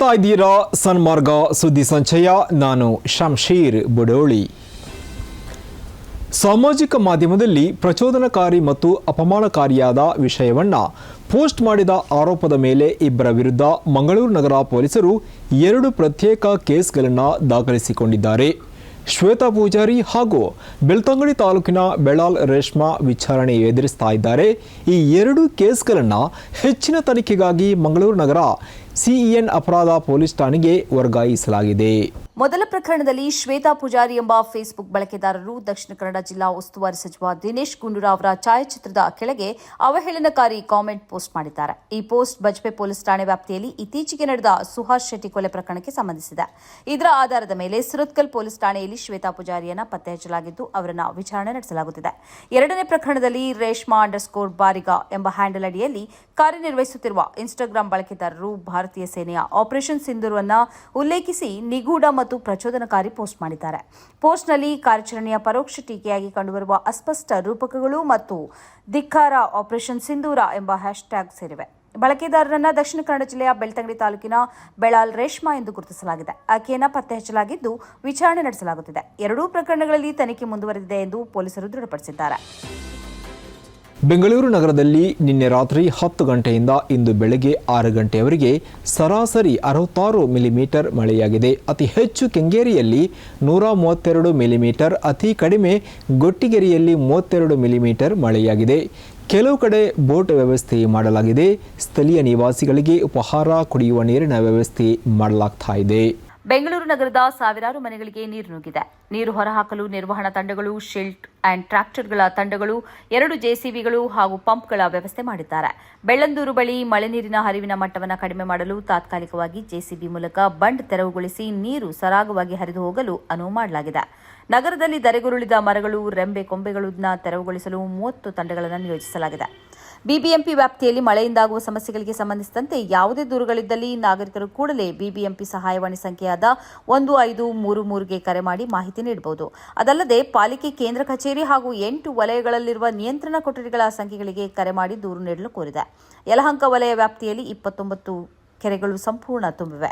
ನೋಡ್ತಾ ಇದ್ದೀರಾ? ಸನ್ಮಾರ್ಗ ಸುದ್ದಿ ಸಂಚಯ, ನಾನು ಶಂಶೀರ್ ಬುಡೋಳಿ. ಸಾಮಾಜಿಕ ಮಾಧ್ಯಮದಲ್ಲಿ ಪ್ರಚೋದನಕಾರಿ ಮತ್ತು ಅಪಮಾನಕಾರಿಯಾದ ವಿಷಯವನ್ನ ಪೋಸ್ಟ್ ಮಾಡಿದ ಆರೋಪದ ಮೇಲೆ ಇಬ್ಬರ ವಿರುದ್ಧ ಮಂಗಳೂರು ನಗರ ಪೊಲೀಸರು ಎರಡು ಪ್ರತ್ಯೇಕ ಕೇಸ್ಗಳನ್ನು ದಾಖಲಿಸಿಕೊಂಡಿದ್ದಾರೆ. ಶ್ವೇತಾ ಪೂಜಾರಿ ಹಾಗೂ ಬೆಳ್ತಂಗಡಿ ತಾಲೂಕಿನ ಬೆಳಾಲ್ ರೇಷ್ಮಾ ವಿಚಾರಣೆ ಎದುರಿಸ್ತಾ ಇದ್ದಾರೆ. ಈ ಎರಡು ಕೇಸ್ಗಳನ್ನು ಹೆಚ್ಚಿನ ತನಿಖೆಗಾಗಿ ಮಂಗಳೂರು ನಗರ ಸಿಇಎನ್ ಅಪರಾಧ ಪೊಲೀಸ್ ಠಾಣೆಗೆ ವರ್ಗಾಯಿಸಲಾಗಿದೆ. ಮೊದಲ ಪ್ರಕರಣದಲ್ಲಿ ಶ್ವೇತಾ ಪೂಜಾರಿ ಎಂಬ ಫೇಸ್ಬುಕ್ ಬಳಕೆದಾರರು ದಕ್ಷಿಣ ಕನ್ನಡ ಜಿಲ್ಲಾ ಉಸ್ತುವಾರಿ ಸಚಿವ ದಿನೇಶ್ ಗುಂಡೂರಾವ್ ಅವರ ಛಾಯಾಚಿತ್ರದ ಕೆಳಗೆ ಅವಹೇಳನಕಾರಿ ಕಾಮೆಂಟ್ ಪೋಸ್ಟ್ ಮಾಡಿದ್ದಾರೆ. ಈ ಪೋಸ್ಟ್ ಬಜ್ಪೆ ಪೊಲೀಸ್ ಠಾಣೆ ವ್ಯಾಪ್ತಿಯಲ್ಲಿ ಇತ್ತೀಚೆಗೆ ನಡೆದ ಸುಹಾಸ್ ಶೆಟ್ಟಿ ಕೊಲೆ ಪ್ರಕರಣಕ್ಕೆ ಸಂಬಂಧಿಸಿದೆ. ಇದರ ಆಧಾರದ ಮೇಲೆ ಸುರತ್ಕಲ್ ಪೊಲೀಸ್ ಠಾಣೆಯಲ್ಲಿ ಶ್ವೇತಾ ಪೂಜಾರಿಯನ್ನ ಪತ್ತೆ ಹಚ್ಚಲಾಗಿದ್ದು, ಅವರನ್ನು ವಿಚಾರಣೆ ನಡೆಸಲಾಗುತ್ತಿದೆ. ಎರಡನೇ ಪ್ರಕರಣದಲ್ಲಿ ರೇಷ್ಮಾ ಅಂಡರ್ಸ್ಕೋರ್ ಬಾರಿಗ ಎಂಬ ಹ್ಯಾಂಡಲ್ ಅಡಿಯಲ್ಲಿ ಕಾರ್ಯನಿರ್ವಹಿಸುತ್ತಿರುವ ಇನ್ಸ್ಟಾಗ್ರಾಂ ಬಳಕೆದಾರರು ಭಾರತೀಯ ಸೇನೆಯ ಆಪರೇಷನ್ ಸಿಂಧೂರವನ್ನ ಉಲ್ಲೇಖಿಸಿ ನಿಗೂಢ ಪ್ರಚೋದನಕಾರಿ ಪೋಸ್ಟ್ ಮಾಡಿದ್ದಾರೆ. ಪೋಸ್ಟ್ನಲ್ಲಿ ಕಾರ್ಯಾಚರಣೆಯ ಪರೋಕ್ಷ ಟೀಕೆಯಾಗಿ ಕಂಡುಬರುವ ಅಸ್ಪಷ್ಟ ರೂಪಕಗಳು ಮತ್ತು ಧಿಕ್ಕಾರ ಆಪರೇಷನ್ ಸಿಂಧೂರ ಎಂಬ ಹ್ಯಾಶ್ಟ್ಯಾಗ್ ಸೇರಿವೆ. ಬಳಕೆದಾರರನ್ನ ದಕ್ಷಿಣ ಕನ್ನಡ ಜಿಲ್ಲೆಯ ಬೆಳ್ತಂಗಡಿ ತಾಲೂಕಿನ ಬೆಳಾಲ್ ರೇಷ್ಮಾ ಎಂದು ಗುರುತಿಸಲಾಗಿದೆ. ಆಕೆಯನ್ನ ಪತ್ತೆ ಹಚ್ಚಲಾಗಿದ್ದು, ವಿಚಾರಣೆ ನಡೆಸಲಾಗುತ್ತಿದೆ. ಎರಡೂ ಪ್ರಕರಣಗಳಲ್ಲಿ ತನಿಖೆ ಮುಂದುವರೆದಿದೆ ಎಂದು ಪೊಲೀಸರು ದೃಢಪಡಿಸಿದ್ದಾರೆ. ಬೆಂಗಳೂರು ನಗರದಲ್ಲಿ ನಿನ್ನೆ ರಾತ್ರಿ ಹತ್ತು ಗಂಟೆಯಿಂದ ಇಂದು ಬೆಳಗ್ಗೆ ಆರು ಗಂಟೆಯವರೆಗೆ ಸರಾಸರಿ ಅರವತ್ತಾರು ಮಿಲಿಮೀಟರ್ ಮಳೆಯಾಗಿದೆ. ಅತಿ ಹೆಚ್ಚು ಕೆಂಗೇರಿಯಲ್ಲಿ ನೂರ ಮೂವತ್ತೆರಡು ಮಿಲಿಮೀಟರ್, ಅತಿ ಕಡಿಮೆ ಗೊಟ್ಟಿಗೆರೆಯಲ್ಲಿ ಮೂವತ್ತೆರಡು ಮಿಲಿಮೀಟರ್ ಮಳೆಯಾಗಿದೆ. ಕೆಲವು ಕಡೆ ಬೋಟ್ ವ್ಯವಸ್ಥೆ ಮಾಡಲಾಗಿದೆ. ಸ್ಥಳೀಯ ನಿವಾಸಿಗಳಿಗೆ ಉಪಹಾರ ಕುಡಿಯುವ ನೀರಿನ ವ್ಯವಸ್ಥೆ ಮಾಡಲಾಗ್ತಾ ಇದೆ. ಬೆಂಗಳೂರು ನಗರದ ಸಾವಿರಾರು ಮನೆಗಳಿಗೆ ನೀರು ನುಗ್ಗಿದೆ. ನೀರು ಹೊರಹಾಕಲು ನಿರ್ವಹಣಾ ತಂಡಗಳು, ಶಿಲ್ಟ್ ಅಂಡ್ ಟ್ರಾಕ್ಟರ್ಗಳ ತಂಡಗಳು, ಎರಡು ಜೆಸಿಬಿಗಳು ಹಾಗೂ ಪಂಪ್ಗಳ ವ್ಯವಸ್ಥೆ ಮಾಡಿದ್ದಾರೆ. ಬೆಳ್ಳಂದೂರು ಬಳಿ ಮಳೆ ನೀರಿನ ಹರಿವಿನ ಮಟ್ಟವನ್ನು ಕಡಿಮೆ ಮಾಡಲು ತಾತ್ಕಾಲಿಕವಾಗಿ ಜೆಸಿಬಿ ಮೂಲಕ ಬಂಡ್ ತೆರವುಗೊಳಿಸಿ ನೀರು ಸರಾಗವಾಗಿ ಹರಿದು ಹೋಗಲು ಅನುವು ಮಾಡಲಾಗಿದೆ. ನಗರದಲ್ಲಿ ದರೆಗುರುಳಿದ ಮರಗಳು, ರೆಂಬೆ ಕೊಂಬೆಗಳನ್ನು ತೆರವುಗೊಳಿಸಲು ಮೂವತ್ತು ತಂಡಗಳನ್ನು ನಿಯೋಜಿಸಲಾಗಿದೆ. ಬಿಬಿಎಂಪಿ ವ್ಯಾಪ್ತಿಯಲ್ಲಿ ಮಳೆಯಿಂದಾಗುವ ಸಮಸ್ಯೆಗಳಿಗೆ ಸಂಬಂಧಿಸಿದಂತೆ ಯಾವುದೇ ದೂರುಗಳಿದ್ದಲ್ಲಿ ನಾಗರಿಕರು ಕೂಡಲೇ ಬಿಬಿಎಂಪಿ ಸಹಾಯವಾಣಿ ಸಂಖ್ಯೆಯಾದ ಒಂದು ಐದು ಮೂರು ಮೂರುಗೆ ಕರೆ ಮಾಡಿ ಮಾಹಿತಿ ನೀಡಬಹುದು. ಅದಲ್ಲದೆ ಪಾಲಿಕೆ ಕೇಂದ್ರ ಕಚೇರಿ ಹಾಗೂ ಎಂಟು ವಲಯಗಳಲ್ಲಿರುವ ನಿಯಂತ್ರಣ ಕೊಠಡಿಗಳ ಸಂಖ್ಯೆಗಳಿಗೆ ಕರೆ ಮಾಡಿ ದೂರು ನೀಡಲು ಕೋರಿದೆ. ಯಲಹಂಕ ವಲಯ ವ್ಯಾಪ್ತಿಯಲ್ಲಿ ಇಪ್ಪತ್ತೊಂಬತ್ತು ಕೆರೆಗಳು ಸಂಪೂರ್ಣ ತುಂಬಿವೆ.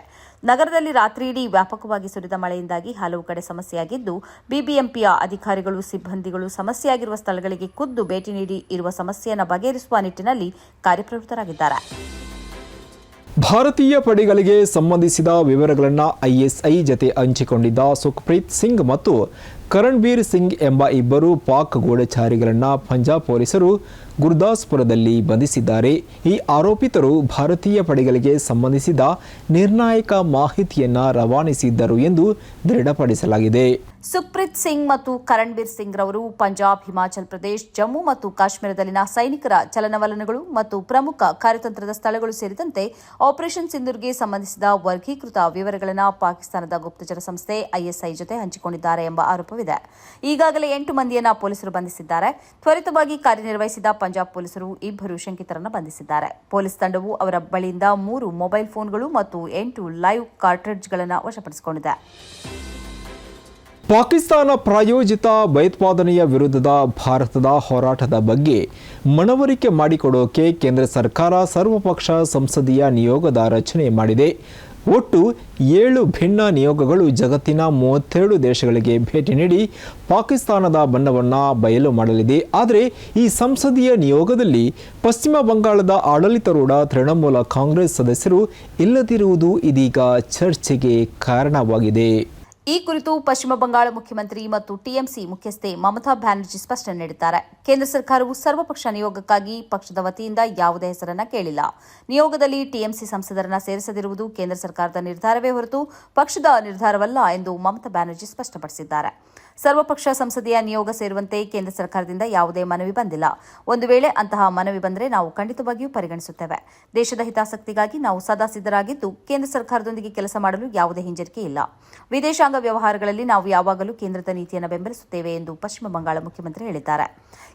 ನಗರದಲ್ಲಿ ರಾತ್ರಿಯಿಡೀ ವ್ಯಾಪಕವಾಗಿ ಸುರಿದ ಮಳೆಯಿಂದಾಗಿ ಹಲವು ಕಡೆ ಸಮಸ್ಯೆಯಾಗಿದ್ದು, ಬಿಬಿಎಂಪಿಯ ಅಧಿಕಾರಿಗಳು, ಸಿಬ್ಬಂದಿಗಳು ಸಮಸ್ಯೆಯಾಗಿರುವ ಸ್ಥಳಗಳಿಗೆ ಖುದ್ದು ಭೇಟಿ ನೀಡಿ ಇರುವ ಸಮಸ್ಯೆಯನ್ನು ಬಗೆಹರಿಸುವ ನಿಟ್ಟಿನಲ್ಲಿ ಕಾರ್ಯಪ್ರವೃತ್ತರಾಗಿದ್ದಾರೆ. ಭಾರತೀಯ ಪಡೆಗಳಿಗೆ ಸಂಬಂಧಿಸಿದ ವಿವರಗಳನ್ನು ಐಎಸ್ಐ ಜತೆ ಹಂಚಿಕೊಂಡಿದ್ದ ಸುಖ್ಪ್ರೀತ್ ಸಿಂಗ್ ಮತ್ತು ಕರಣ್ಬೀರ್ ಸಿಂಗ್ ಎಂಬ ಇಬ್ಬರು ಪಾಕ್ ಗೂಢಚಾರಿಗಳನ್ನು ಪಂಜಾಬ್ ಪೊಲೀಸರು ಗುರುದಾಸ್ಪುರದಲ್ಲಿ ಬಂಧಿಸಿದ್ದಾರೆ. ಈ ಆರೋಪಿತರು ಭಾರತೀಯ ಪಡೆಗಳಿಗೆ ಸಂಬಂಧಿಸಿದ ನಿರ್ಣಾಯಕ ಮಾಹಿತಿಯನ್ನು ರವಾನಿಸಿದ್ದರು ಎಂದು ದೃಢಪಡಿಸಲಾಗಿದೆ. ಸುಖ್ಪ್ರೀತ್ ಸಿಂಗ್ ಮತ್ತು ಕರಣ್ಬೀರ್ ಸಿಂಗ್ ರವರು ಪಂಜಾಬ್, ಹಿಮಾಚಲ್ ಪ್ರದೇಶ್, ಜಮ್ಮು ಮತ್ತು ಕಾಶ್ಮೀರದಲ್ಲಿನ ಸೈನಿಕರ ಚಲನವಲನಗಳು ಮತ್ತು ಪ್ರಮುಖ ಕಾರ್ಯತಂತ್ರದ ಸ್ಥಳಗಳು ಸೇರಿದಂತೆ ಆಪರೇಷನ್ ಸಿಂಧೂರ್ಗೆ ಸಂಬಂಧಿಸಿದ ವರ್ಗೀಕೃತ ವಿವರಗಳನ್ನು ಪಾಕಿಸ್ತಾನದ ಗುಪ್ತಚರ ಸಂಸ್ಥೆ ಐಎಸ್ಐ ಜೊತೆ ಹಂಚಿಕೊಂಡಿದ್ದಾರೆ ಎಂಬ ಆರೋಪವಿದೆ. ಈಗಾಗಲೇ ಎಂಟು ಮಂದಿಯನ್ನು ಪೊಲೀಸರು ಬಂಧಿಸಿದ್ದಾರೆ. ತ್ವರಿತವಾಗಿ ಕಾರ್ಯನಿರ್ವಹಿಸಿದ ಪಂಜಾಬ್ ಪೊಲೀಸರು ಇಬ್ಬರು ಶಂಕಿತರನ್ನು ಬಂಧಿಸಿದ್ದಾರೆ. ಪೊಲೀಸ್ ತಂಡವು ಅವರ ಬಳಿಯಿಂದ ಮೂರು ಮೊಬೈಲ್ ಫೋನ್ಗಳು ಮತ್ತು ಎಂಟು ಲೈವ್ ಕಾರ್ಟ್ರಿಡ್ಜ್ಗಳನ್ನು ವಶಪಡಿಸಿಕೊಂಡಿದೆ. ಪಾಕಿಸ್ತಾನ ಪ್ರಾಯೋಜಿತ ಭಯೋತ್ಪಾದನೆಯ ವಿರುದ್ಧದ ಭಾರತದ ಹೋರಾಟದ ಬಗ್ಗೆ ಮನವರಿಕೆ ಮಾಡಿಕೊಡೋಕೆ ಕೇಂದ್ರ ಸರ್ಕಾರ ಸರ್ವಪಕ್ಷ ಸಂಸದೀಯ ನಿಯೋಗದ ರಚನೆ ಮಾಡಿದೆ. ಒಟ್ಟು ಏಳು ಭಿನ್ನ ನಿಯೋಗಗಳು ಜಗತ್ತಿನ ಮೂವತ್ತೆರಡು ದೇಶಗಳಿಗೆ ಭೇಟಿ ನೀಡಿ ಪಾಕಿಸ್ತಾನದ ಬಣ್ಣವನ್ನು ಬಯಲು ಮಾಡಲಿದೆ. ಆದರೆ ಈ ಸಂಸದೀಯ ನಿಯೋಗದಲ್ಲಿ ಪಶ್ಚಿಮ ಬಂಗಾಳದ ಆಡಳಿತಾರೂಢ ತೃಣಮೂಲ ಕಾಂಗ್ರೆಸ್ ಸದಸ್ಯರು ಇಲ್ಲದಿರುವುದು ಇದೀಗ ಚರ್ಚೆಗೆ ಕಾರಣವಾಗಿದೆ. ಈ ಕುರಿತು ಪಶ್ಚಿಮ ಬಂಗಾಳ ಮುಖ್ಯಮಂತ್ರಿ ಮತ್ತು ಟಿಎಂಸಿ ಮುಖ್ಯಸ್ಥೆ ಮಮತಾ ಬ್ಯಾನರ್ಜಿ ಸ್ಪಷ್ಟನೆ ನೀಡಿದ್ದಾರೆ. ಕೇಂದ್ರ ಸರ್ಕಾರವು ಸರ್ವಪಕ್ಷ ನಿಯೋಗಕ್ಕಾಗಿ ಪಕ್ಷದ ವತಿಯಿಂದ ಯಾವುದೇ ಹೆಸರನ್ನ ಕೇಳಿಲ್ಲ. ನಿಯೋಗದಲ್ಲಿ ಟಿಎಂಸಿ ಸಂಸದರನ್ನ ಸೇರಿಸದಿರುವುದು ಕೇಂದ್ರ ಸರ್ಕಾರದ ನಿರ್ಧಾರವೇ ಹೊರತು ಪಕ್ಷದ ನಿರ್ಧಾರವಲ್ಲ ಎಂದು ಮಮತಾ ಬ್ಯಾನರ್ಜಿ ಸ್ಪಷ್ಟಪಡಿಸಿದ್ದಾರೆ. ಸರ್ವಪಕ್ಷ ಸಂಸದೀಯ ನಿಯೋಗ ಸೇರುವಂತೆ ಕೇಂದ್ರ ಸರ್ಕಾರದಿಂದ ಯಾವುದೇ ಮನವಿ ಬಂದಿಲ್ಲ. ಒಂದು ವೇಳೆ ಅಂತಹ ಮನವಿ ಬಂದರೆ ನಾವು ಖಂಡಿತವಾಗಿಯೂ ಪರಿಗಣಿಸುತ್ತೇವೆ. ದೇಶದ ಹಿತಾಸಕ್ತಿಗಾಗಿ ನಾವು ಸದಾ ಸಿದ್ಧರಾಗಿದ್ದು ಕೇಂದ್ರ ಸರ್ಕಾರದೊಂದಿಗೆ ಕೆಲಸ ಮಾಡಲು ಯಾವುದೇ ಹಿಂಜರಿಕೆ ಇಲ್ಲ. ವಿದೇಶಾಂಗ ವ್ಯವಹಾರಗಳಲ್ಲಿ ನಾವು ಯಾವಾಗಲೂ ಕೇಂದ್ರದ ನೀತಿಯನ್ನು ಬೆಂಬಲಿಸುತ್ತೇವೆ ಎಂದು ಪಶ್ಚಿಮ ಬಂಗಾಳ ಮುಖ್ಯಮಂತ್ರಿ ಹೇಳಿದ್ದಾರೆ.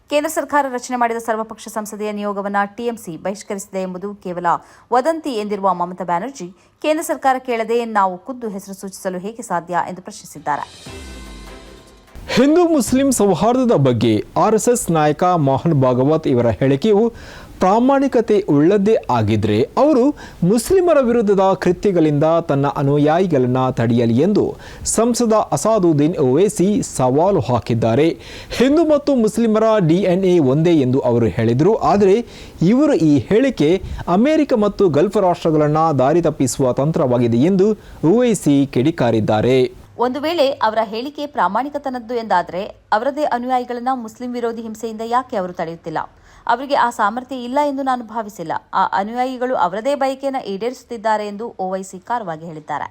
ಕೇಂದ್ರ ಸರ್ಕಾರ ರಚನೆ ಮಾಡಿದ ಸರ್ವಪಕ್ಷ ಸಂಸದೀಯ ನಿಯೋಗವನ್ನು ಟಿಎಂಸಿ ಬಹಿಷ್ಕರಿಸಿದೆ ಎಂಬುದು ಕೇವಲ ವದಂತಿ ಎಂದಿರುವ ಮಮತಾ ಬ್ಯಾನರ್ಜಿ ಕೇಂದ್ರ ಸರ್ಕಾರ ಕೇಳದೆ ನಾವು ಖುದ್ದು ಹೆಸರು ಸೂಚಿಸಲು ಹೇಗೆ ಸಾಧ್ಯ ಎಂದು ಪ್ರಶ್ನಿಸಿದ್ದಾರೆ. ಹಿಂದೂ ಮುಸ್ಲಿಂ ಸೌಹಾರ್ದದ ಬಗ್ಗೆ ಆರ್ಎಸ್ಎಸ್ ನಾಯಕ ಮೋಹನ್ ಭಾಗವತ್ ಇವರ ಹೇಳಿಕೆಯು ಪ್ರಾಮಾಣಿಕತೆ ಉಳ್ಳದ್ದೇ ಆಗಿದ್ರೆ ಅವರು ಮುಸ್ಲಿಮರ ವಿರುದ್ಧದ ಕೃತ್ಯಗಳಿಂದ ತನ್ನ ಅನುಯಾಯಿಗಳನ್ನು ತಡೆಯಲಿ ಎಂದು ಸಂಸದ ಅಸಾದುದ್ದೀನ್ ಓವೈಸಿ ಸವಾಲು ಹಾಕಿದ್ದಾರೆ. ಹಿಂದೂ ಮತ್ತು ಮುಸ್ಲಿಮರ ಡಿಎನ್ಎ ಒಂದೇ ಎಂದು ಅವರು ಹೇಳಿದರು. ಆದರೆ ಇವರು ಈ ಹೇಳಿಕೆ ಅಮೆರಿಕ ಮತ್ತು ಗಲ್ಫ್ ರಾಷ್ಟ್ರಗಳನ್ನು ದಾರಿ ತಪ್ಪಿಸುವ ತಂತ್ರವಾಗಿದೆ ಎಂದು ಓವೈಸಿ ಕಿಡಿಕಾರಿದ್ದಾರೆ. ಒಂದು ವೇಳೆ ಅವರ ಹೇಳಿಕೆ ಪ್ರಾಮಾಣಿಕತನದ್ದು ಎಂದಾದರೆ ಅವರದೇ ಅನುಯಾಯಿಗಳನ್ನು ಮುಸ್ಲಿಂ ವಿರೋಧಿ ಹಿಂಸೆಯಿಂದ ಯಾಕೆ ಅವರು ತಡೆಯುತ್ತಿಲ್ಲ? ಅವರಿಗೆ ಆ ಸಾಮರ್ಥ್ಯ ಇಲ್ಲ ಎಂದು ನಾನು ಭಾವಿಸಿಲ್ಲ. ಆ ಅನುಯಾಯಿಗಳು ಅವರದೇ ಬಯಕೆಯನ್ನು ಈಡೇರಿಸುತ್ತಿದ್ದಾರೆ ಎಂದು ಓವೈಸಿ ಕಾರವಾಗಿ ಹೇಳಿದ್ದಾರೆ.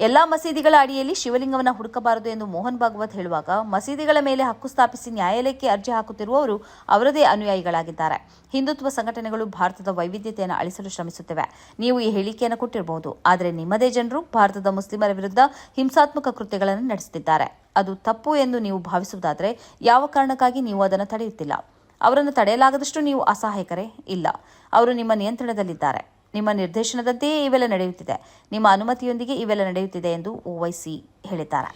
ಎಲ್ಲಾ ಮಸೀದಿಗಳ ಅಡಿಯಲ್ಲಿ ಶಿವಲಿಂಗವನ್ನು ಹುಡುಕಬಾರದು ಎಂದು ಮೋಹನ್ ಭಾಗವತ್ ಹೇಳುವಾಗ ಮಸೀದಿಗಳ ಮೇಲೆ ಹಕ್ಕು ಸ್ಥಾಪಿಸಿ ನ್ಯಾಯಾಲಯಕ್ಕೆ ಅರ್ಜಿ ಹಾಕುತ್ತಿರುವವರು ಅವರದೇ ಅನುಯಾಯಿಗಳಾಗಿದ್ದಾರೆ. ಹಿಂದುತ್ವ ಸಂಘಟನೆಗಳು ಭಾರತದ ವೈವಿಧ್ಯತೆಯನ್ನು ಅಳಿಸಲು ಶ್ರಮಿಸುತ್ತಿವೆ. ನೀವು ಈ ಹೇಳಿಕೆಯನ್ನು ಕೊಟ್ಟಿರಬಹುದು. ಆದರೆ ನಿಮ್ಮದೇ ಜನರು ಭಾರತದ ಮುಸ್ಲಿಮರ ವಿರುದ್ಧ ಹಿಂಸಾತ್ಮಕ ಕೃತ್ಯಗಳನ್ನು ನಡೆಸುತ್ತಿದ್ದಾರೆ. ಅದು ತಪ್ಪು ಎಂದು ನೀವು ಭಾವಿಸುವುದಾದರೆ ಯಾವ ಕಾರಣಕ್ಕಾಗಿ ನೀವು ಅದನ್ನು ತಡೆಯುತ್ತಿಲ್ಲ? ಅವರನ್ನು ತಡೆಯಲಾಗದಷ್ಟು ನೀವು ಅಸಹಾಯಕರೇ ಇಲ್ಲ. ಅವರು ನಿಮ್ಮ ನಿಯಂತ್ರಣದಲ್ಲಿದ್ದಾರೆ. ನಿಮ್ಮ ನಿರ್ದೇಶನದಂತೆಯೇ ಇವೆಲ್ಲ ನಡೆಯುತ್ತಿದೆ. ನಿಮ್ಮ ಅನುಮತಿಯೊಂದಿಗೆ ಇವೆಲ್ಲ ನಡೆಯುತ್ತಿದೆ ಎಂದು ಓವೈಸಿ ಹೇಳಿದ್ದಾರೆ.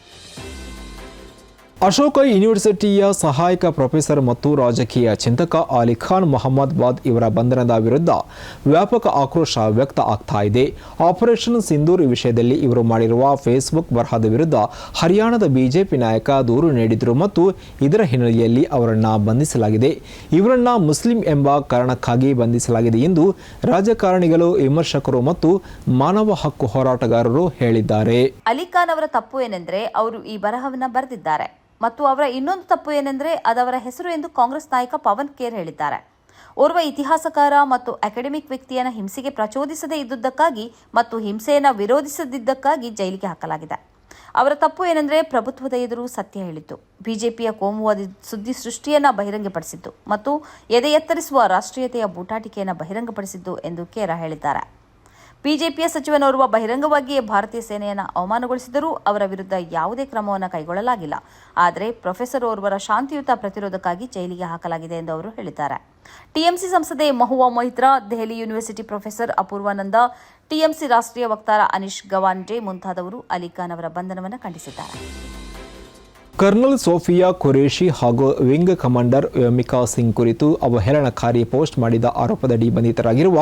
ಅಶೋಕ ಯೂನಿವರ್ಸಿಟಿಯ ಸಹಾಯಕ ಪ್ರೊಫೆಸರ್ ಮತ್ತು ರಾಜಕೀಯ ಚಿಂತಕ ಅಲಿಖಾನ್ ಮೊಹಮ್ಮದ್ ಬಾದ್ ಇವರ ಬಂಧನದ ವಿರುದ್ಧ ವ್ಯಾಪಕ ಆಕ್ರೋಶ ವ್ಯಕ್ತ ಆಗ್ತಾ ಇದೆ. ಆಪರೇಷನ್ ಸಿಂಧೂರ್ ವಿಷಯದಲ್ಲಿ ಇವರು ಮಾಡಿರುವ ಫೇಸ್ಬುಕ್ ಬರಹದ ವಿರುದ್ಧ ಹರಿಯಾಣದ ಬಿಜೆಪಿ ನಾಯಕ ದೂರು ನೀಡಿದರು ಮತ್ತು ಇದರ ಹಿನ್ನೆಲೆಯಲ್ಲಿ ಅವರನ್ನು ಬಂಧಿಸಲಾಗಿದೆ. ಇವರನ್ನ ಮುಸ್ಲಿಂ ಎಂಬ ಕಾರಣಕ್ಕಾಗಿ ಬಂಧಿಸಲಾಗಿದೆ ಎಂದು ರಾಜಕಾರಣಿಗಳು, ವಿಮರ್ಶಕರು ಮತ್ತು ಮಾನವ ಹಕ್ಕು ಹೋರಾಟಗಾರರು ಹೇಳಿದ್ದಾರೆ. ಅಲಿಖಾನ್ ಅವರ ತಪ್ಪು ಏನೆಂದರೆ ಅವರು ಈ ಬರಹವನ್ನು ಬರೆದಿದ್ದಾರೆ. ಮತ್ತು ಅವರ ಇನ್ನೊಂದು ತಪ್ಪು ಏನೆಂದರೆ ಅದವರ ಹೆಸರು ಎಂದು ಕಾಂಗ್ರೆಸ್ ನಾಯಕ ಪವನ್ ಖೇರ್ ಹೇಳಿದ್ದಾರೆ. ಓರ್ವ ಇತಿಹಾಸಕಾರ ಮತ್ತು ಅಕಾಡೆಮಿಕ್ ವ್ಯಕ್ತಿಯನ್ನು ಹಿಂಸೆಗೆ ಪ್ರಚೋದಿಸದೇ ಇದ್ದುದಕ್ಕಾಗಿ ಮತ್ತು ಹಿಂಸೆಯನ್ನು ವಿರೋಧಿಸದಿದ್ದಕ್ಕಾಗಿ ಜೈಲಿಗೆ ಹಾಕಲಾಗಿದೆ. ಅವರ ತಪ್ಪು ಏನೆಂದರೆ ಪ್ರಭುತ್ವದ ಎದುರು ಸತ್ಯ ಹೇಳಿತು ಬಿಜೆಪಿಯ ಕೋಮುವಾದಿ ಸುದ್ದಿ ಸೃಷ್ಟಿಯನ್ನು ಬಹಿರಂಗಪಡಿಸಿದ್ದು ಮತ್ತು ಎದೆ ಎತ್ತರಿಸುವ ರಾಷ್ಟ್ರೀಯತೆಯ ಬೂಟಾಟಿಕೆಯನ್ನು ಬಹಿರಂಗಪಡಿಸಿದ್ದು ಎಂದು ಕೇರ ಹೇಳಿದ್ದಾರೆ. ಬಿಜೆಪಿಯ ಸಚಿವನೋರ್ವ ಬಹಿರಂಗವಾಗಿಯೇ ಭಾರತೀಯ ಸೇನೆಯನ್ನು ಅವಮಾನಗೊಳಿಸಿದರೂ ಅವರ ವಿರುದ್ಧ ಯಾವುದೇ ಕ್ರಮವನ್ನು ಕೈಗೊಳ್ಳಲಾಗಿಲ್ಲ. ಆದರೆ ಪ್ರೊಫೆಸರ್ ಓರ್ವರ ಶಾಂತಿಯುತ ಪ್ರತಿರೋಧಕ್ಕಾಗಿ ಜೈಲಿಗೆ ಹಾಕಲಾಗಿದೆ ಎಂದು ಅವರು ಹೇಳಿದ್ದಾರೆ. ಟಿಎಂಸಿ ಸಂಸದೆ Mahua Moitra, Delhi university professor Apoorvanand, TMC ರಾಷ್ಟ್ರೀಯ ವಕ್ತಾರ ಅನೀಶ್ ಗವಾನ್ಜೆ ಮುಂತಾದವರು ಅಲಿಖಾನ್ ಅವರ ಬಂಧನವನ್ನು ಖಂಡಿಸಿದ್ದಾರೆ. ಕರ್ನಲ್ ಸೋಫಿಯಾ ಖುರೇಶಿ ಹಾಗೂ ವಿಂಗ್ ಕಮಾಂಡರ್ ವ್ಯೋಮಿಕಾ ಸಿಂಗ್ ಕುರಿತು ಅವಹೇಳನಕಾರಿ ಪೋಸ್ಟ್ ಮಾಡಿದ ಆರೋಪದಡಿ ಬಂಧಿತರಾಗಿರುವ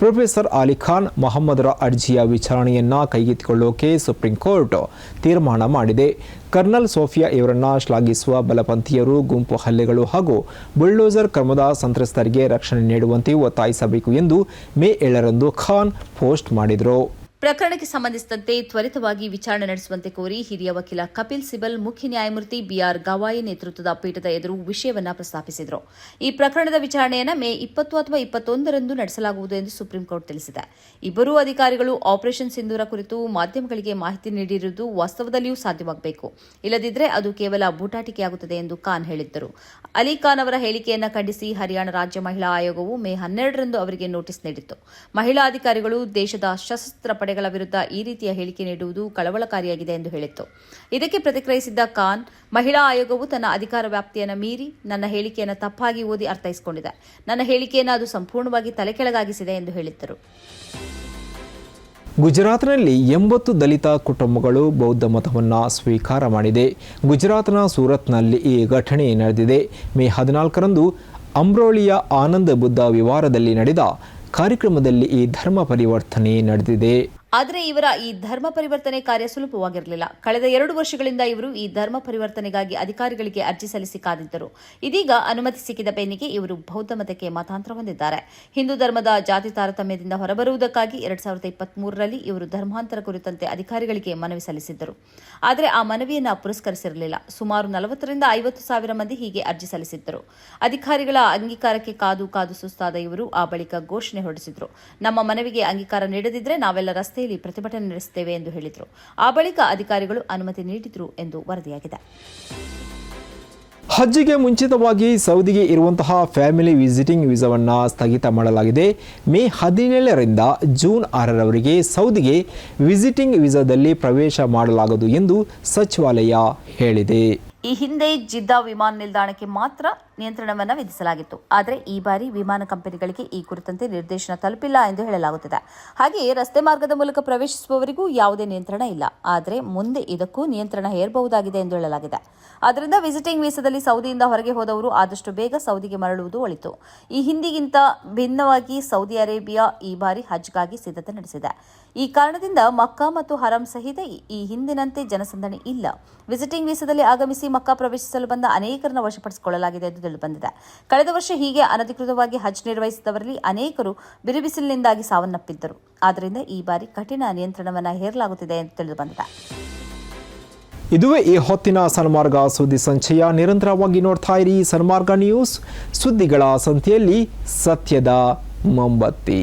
ಪ್ರೊಫೆಸರ್ ಅಲಿ ಖಾನ್ ಮೊಹಮ್ಮದರ ಅರ್ಜಿಯ ವಿಚಾರಣೆಯನ್ನ ಕೈಗೆತ್ತಿಕೊಳ್ಳೋಕೆ ಸುಪ್ರೀಂ ಕೋರ್ಟ್ ತೀರ್ಮಾನ ಮಾಡಿದೆ. ಕರ್ನಲ್ ಸೋಫಿಯಾ ಇವರನ್ನ ಶ್ಲಾಘಿಸುವ ಬಲಪಂಥೀಯರು, ಗುಂಪು ಹಲ್ಲೆಗಳು ಹಾಗೂ ಬುಲ್ಡೋಸರ್ ಕ್ರಮದ ಸಂತ್ರಸ್ತರಿಗೆ ರಕ್ಷಣೆ ನೀಡುವಂತೆ ಒತ್ತಾಯಿಸಬೇಕು ಎಂದು ಮೇ ಏಳರಂದು ಖಾನ್ ಪೋಸ್ಟ್ ಮಾಡಿದರು. ಪ್ರಕರಣಕ್ಕೆ ಸಂಬಂಧಿಸಿದಂತೆ ತ್ವರಿತವಾಗಿ ವಿಚಾರಣೆ ನಡೆಸುವಂತೆ ಕೋರಿ ಹಿರಿಯ ವಕೀಲ ಕಪಿಲ್ ಸಿಬಲ್ ಮುಖ್ಯ ನ್ಯಾಯಮೂರ್ತಿ ಬಿಆರ್ ಗವಾಯಿ ನೇತೃತ್ವದ ಪೀಠದ ಎದುರು ವಿಷಯವನ್ನ ಪ್ರಸ್ತಾಪಿಸಿದರು. ಈ ಪ್ರಕರಣದ ವಿಚಾರಣೆಯನ್ನು ಮೇ ಇಪ್ಪತ್ತು ಅಥವಾ ಇಪ್ಪತ್ತೊಂದರಂದು ನಡೆಸಲಾಗುವುದು ಎಂದು ಸುಪ್ರೀಂಕೋರ್ಟ್ ತಿಳಿಸಿದೆ. ಇಬ್ಬರೂ ಅಧಿಕಾರಿಗಳು ಆಪರೇಷನ್ ಸಿಂಧೂರ ಕುರಿತು ಮಾಧ್ಯಮಗಳಿಗೆ ಮಾಹಿತಿ ನೀಡಿರುವುದು ವಾಸ್ತವದಲ್ಲಿಯೂ ಸಾಧ್ಯವಾಗಬೇಕು. ಇಲ್ಲದಿದ್ದರೆ ಅದು ಕೇವಲ ಬೂಟಾಟಿಕೆಯಾಗುತ್ತದೆ ಎಂದು ಖಾನ್ ಹೇಳಿದ್ದರು. ಅಲಿ ಖಾನ್ ಅವರ ಹೇಳಿಕೆಯನ್ನು ಖಂಡಿಸಿ ಹರಿಯಾಣ ರಾಜ್ಯ ಮಹಿಳಾ ಆಯೋಗವು ಮೇ ಹನ್ನೆರಡರಂದು ಅವರಿಗೆ ನೋಟಿಸ್ ನೀಡಿತ್ತು. ಮಹಿಳಾ ಅಧಿಕಾರಿಗಳು ದೇಶದ ಸಶಸ್ತ್ರ ಪಡೆಗಳ ವಿರುದ್ಧ ಈ ರೀತಿಯ ಹೇಳಿಕೆ ನೀಡುವುದು ಕಳವಳಕಾರಿಯಾಗಿದೆ ಎಂದು ಹೇಳಿತ್ತು. ಇದಕ್ಕೆ ಪ್ರತಿಕ್ರಿಯಿಸಿದ್ದ ಖಾನ್, ಮಹಿಳಾ ಆಯೋಗವು ತನ್ನ ಅಧಿಕಾರ ವ್ಯಾಪ್ತಿಯನ್ನು ಮೀರಿ ನನ್ನ ಹೇಳಿಕೆಯನ್ನು ತಪ್ಪಾಗಿ ಓದಿ ಅರ್ಥೈಸಿಕೊಂಡಿದೆ. ನನ್ನ ಹೇಳಿಕೆಯನ್ನು ಅದು ಸಂಪೂರ್ಣವಾಗಿ ತಲೆಕೆಳಗಾಗಿಸಿದೆ ಎಂದು ಹೇಳಿದ್ದರು. ಗುಜರಾತ್ನಲ್ಲಿ ಎಂಬತ್ತು ದಲಿತ ಕುಟುಂಬಗಳು ಬೌದ್ಧ ಮತವನ್ನು ಸ್ವೀಕಾರ ಮಾಡಿದೆ. ಗುಜರಾತ್ನ ಸೂರತ್ನಲ್ಲಿ ಈ ಘಟನೆ ನಡೆದಿದೆ. ಮೇ ಹದಿನಾಲ್ಕರಂದು ಅಮ್ರೋಳಿಯ ಆನಂದ ಬುದ್ಧ ವಿವಾರದಲ್ಲಿ ನಡೆದ ಕಾರ್ಯಕ್ರಮದಲ್ಲಿ ಈ ಧರ್ಮ ಪರಿವರ್ತನೆ ನಡೆದಿದೆ. ಆದರೆ ಇವರ ಈ ಧರ್ಮ ಪರಿವರ್ತನೆ ಕಾರ್ಯ ಸುಲಭವಾಗಿರಲಿಲ್ಲ. ಕಳೆದ ಎರಡು ವರ್ಷಗಳಿಂದ ಇವರು ಈ ಧರ್ಮ ಪರಿವರ್ತನೆಗಾಗಿ ಅಧಿಕಾರಿಗಳಿಗೆ ಅರ್ಜಿ ಸಲ್ಲಿಸಿ ಕಾದಿದ್ದರು. ಇದೀಗ ಅನುಮತಿ ಸಿಕ್ಕಿದ ಬೆನ್ನಿಗೆ ಇವರು ಬೌದ್ಧ ಮತಕ್ಕೆ ಮತಾಂತರ ಹೊಂದಿದ್ದಾರೆ. ಹಿಂದೂ ಧರ್ಮದ ಜಾತಿ ತಾರತಮ್ಯದಿಂದ ಹೊರಬರುವುದಕ್ಕಾಗಿ ಎರಡ್ ಸಾವಿರದ ಇಪ್ಪತ್ಮೂರರಲ್ಲಿ ಇವರು ಧರ್ಮಾಂತರ ಕುರಿತಂತೆ ಅಧಿಕಾರಿಗಳಿಗೆ ಮನವಿ ಸಲ್ಲಿಸಿದ್ದರು. ಆದರೆ ಆ ಮನವಿಯನ್ನು ಪುರಸ್ಕರಿಸಿರಲಿಲ್ಲ. ಸುಮಾರು ನಲವತ್ತರಿಂದ ಐವತ್ತು ಸಾವಿರ ಮಂದಿ ಹೀಗೆ ಅರ್ಜಿ ಸಲ್ಲಿಸಿದ್ದರು. ಅಧಿಕಾರಿಗಳ ಅಂಗೀಕಾರಕ್ಕೆ ಕಾದು ಕಾದು ಸುಸ್ತಾದ ಇವರು ಆ ಬಳಿಕ ಘೋಷಣೆ ಹೊರಡಿಸಿದ್ರು. ನಮ್ಮ ಮನವಿಗೆ ಅಂಗೀಕಾರ ನೀಡದಿದ್ರೆ ನಾವೆಲ್ಲ ರಸ್ತೆಯಲ್ಲಿ ಪ್ರತಿಭಟನೆ ನಡೆಸುತ್ತೇವೆ ಎಂದು ಹೇಳಿದರು. ಆ ಬಳಿಕ ಅಧಿಕಾರಿಗಳು ಅನುಮತಿ ನೀಡಿದರು ಎಂದು ವರದಿಯಾಗಿದೆ. ಹಜ್ಜಿಗೆ ಮುಂಚಿತವಾಗಿ ಸೌದಿಗೆ ಇರುವಂತಹ ಫ್ಯಾಮಿಲಿ ವಿಸಿಟಿಂಗ್ ವೀಸಾವನ್ನು ಸ್ಥಗಿತ ಮಾಡಲಾಗಿದೆ. ಮೇ ಹದಿನೇಳರಿಂದ ಜೂನ್ ಆರರವರೆಗೆ ಸೌದಿಗೆ ವಿಸಿಟಿಂಗ್ ವೀಸಾದಲ್ಲಿ ಪ್ರವೇಶ ಮಾಡಲಾಗದು ಎಂದು ಸಚಿವಾಲಯ ಹೇಳಿದೆ. ಈ ಹಿಂದೆ ಜಿದ್ದಾ ವಿಮಾನ ನಿಲ್ದಾಣಕ್ಕೆ ಮಾತ್ರ ನಿಯಂತ್ರಣವನ್ನು ವಿಧಿಸಲಾಗಿತ್ತು. ಆದರೆ ಈ ಬಾರಿ ವಿಮಾನ ಕಂಪನಿಗಳಿಗೆ ಈ ಕುರಿತಂತೆ ನಿರ್ದೇಶನ ತಲುಪಿಲ್ಲ ಎಂದು ಹೇಳಲಾಗುತ್ತಿದೆ. ಹಾಗೆಯೇ ರಸ್ತೆ ಮಾರ್ಗದ ಮೂಲಕ ಪ್ರವೇಶಿಸುವವರಿಗೂ ಯಾವುದೇ ನಿಯಂತ್ರಣ ಇಲ್ಲ. ಆದರೆ ಮುಂದೆ ಇದಕ್ಕೂ ನಿಯಂತ್ರಣ ಹೇರಬಹುದಾಗಿದೆ ಎಂದು ಹೇಳಲಾಗಿದೆ. ಆದ್ದರಿಂದ ವಿಸಿಟಿಂಗ್ ವೀಸಾದಲ್ಲಿ ಸೌದಿಯಿಂದ ಹೊರಗೆ ಹೋದವರು ಆದಷ್ಟು ಬೇಗ ಸೌದಿಗೆ ಮರಳುವುದು ಒಳಿತು. ಈ ಹಿಂದಿಗಿಂತ ಭಿನ್ನವಾಗಿ ಸೌದಿ ಅರೇಬಿಯಾ ಈ ಬಾರಿ ಹಜ್ಗಾಗಿ ಸಿದ್ಧತೆ ನಡೆಸಿದೆ. ಈ ಕಾರಣದಿಂದ ಮಕ್ಕಾ ಮತ್ತು ಹರಂ ಸಹಿತ ಈ ಹಿಂದಿನಂತೆ ಜನಸಂದಣಿ ಇಲ್ಲ. ವಿಸಿಟಿಂಗ್ ವೀಸಾದಲ್ಲಿ ಆಗಮಿಸಿ ಮಕ್ಕಾ ಪ್ರವೇಶಿಸಲು ಬಂದ ಅನೇಕರನ್ನು ವಶಪಡಿಸಿಕೊಳ್ಳಲಾಗಿದೆ. ಎಂದು ತಿಳಿದುಬಂದಿದೆ ಕಳೆದ ವರ್ಷ ಹೀಗೆ ಅನಧಿಕೃತವಾಗಿ ಹಜ್ ನಿರ್ವಹಿಸಿದವರಲ್ಲಿ ಅನೇಕರು ಬಿರುಬಿಸಿಲಿನಿಂದಾಗಿ ಸಾವನ್ನಪ್ಪಿದ್ದರು. ಆದ್ದರಿಂದ ಈ ಬಾರಿ ಕಠಿಣ ನಿಯಂತ್ರಣವನ್ನು ಹೇರಲಾಗುತ್ತಿದೆ ಎಂದು ತಿಳಿದುಬಂದಿದೆ. ಇದುವೇ ಈ ಹೊತ್ತಿನ ಸನ್ಮಾರ್ಗ ಸುದ್ದಿ ಸಂಚಯ. ನಿರಂತರವಾಗಿ ನೋಡ್ತಾ ಇರಿ ಸನ್ಮಾರ್ಗ ನ್ಯೂಸ್. ಸುದ್ದಿಗಳ ಸಂತೆಯಲ್ಲಿ ಸತ್ಯದ ಮೊಂಬತ್ತಿ.